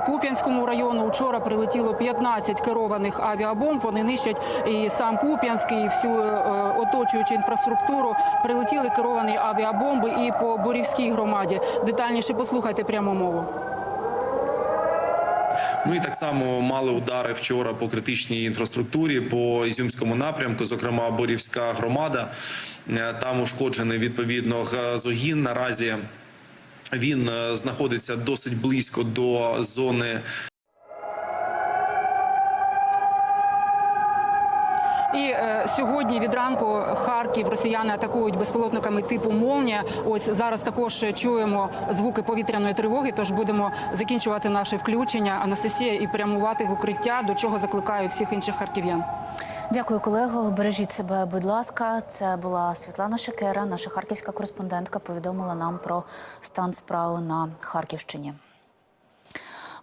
Куп'янському району. Вчора прилетіло 15 керованих авіабомб. Вони нищать і сам Куп'янськ, і всю е, оточуючу інфраструктуру. Прилетіли керовані авіабомби і по Борівській громаді. Детальніше послухайте пряму мову. І так само мали удари вчора по критичній інфраструктурі по Ізюмському напрямку, зокрема Борівська громада. Е, Там ушкоджений відповідно газогін. Наразі він е, знаходиться досить близько до зони І е, сьогодні від ранку Харків росіяни атакують безпілотниками типу «Молнія». Ось зараз також чуємо звуки повітряної тривоги. Тож будемо закінчувати наше включення. Анастасія і прямувати в укриття, до чого закликаю всіх інших харків'ян. Дякую, колего. Бережіть себе, будь ласка. Це була Світлана Шекера, наша харківська кореспондентка. Повідомила нам про стан справи на Харківщині.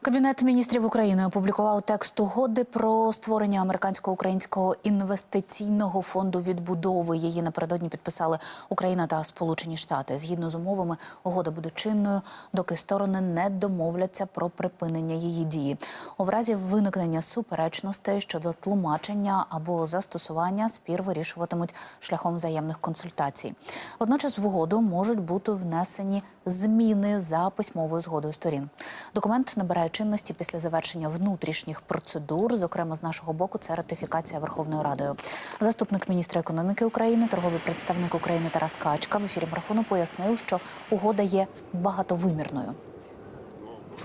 Кабінет міністрів України опублікував текст угоди про створення американсько-українського інвестиційного фонду відбудови. Її напередодні підписали Україна та Сполучені Штати. Згідно з умовами, угода буде чинною, доки сторони не домовляться про припинення її дії. У разі виникнення суперечностей щодо тлумачення або застосування спір вирішуватимуть шляхом взаємних консультацій. Водночас в угоду можуть бути внесені зміни за письмовою згодою сторін. Документ набирає чинності після завершення внутрішніх процедур. Зокрема, з нашого боку, це ратифікація Верховною Радою. Заступник міністра економіки України, торговий представник України Тарас Качка в ефірі марафону пояснив, що угода є багатовимірною.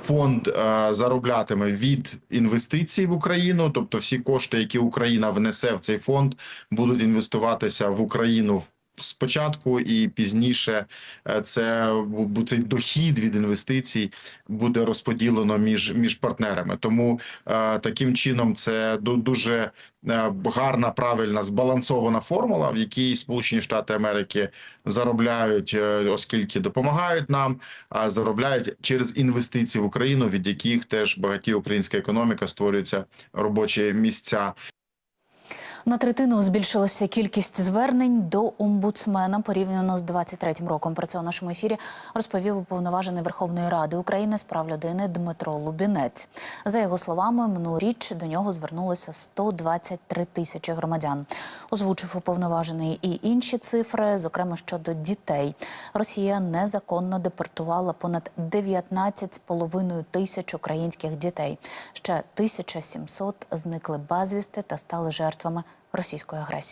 Фонд е, зароблятиме від інвестицій в Україну, тобто всі кошти, які Україна внесе в цей фонд, будуть інвестуватися в Україну спочатку, і пізніше е, це цей дохід від інвестицій буде розподілено між між партнерами. Тому е, таким чином це ду- дуже е, гарна, правильна, збалансована формула, в якій Сполучені Штати Америки заробляють, оскільки допомагають нам, а заробляють через інвестиції в Україну, від яких теж багаті українська економіка створюються робочі місця. На третину збільшилася кількість звернень до омбудсмена порівняно з 23-м роком. Про це у нашому ефірі розповів уповноважений Верховної Ради України з прав людини Дмитро Лубінець. За його словами, минулоріч до нього звернулося 123 тисячі громадян. Озвучив уповноважений і інші цифри, зокрема щодо дітей. Росія незаконно депортувала понад 19,5 тисяч українських дітей. Ще 1700 зникли безвісти та стали жертвами російської агресії.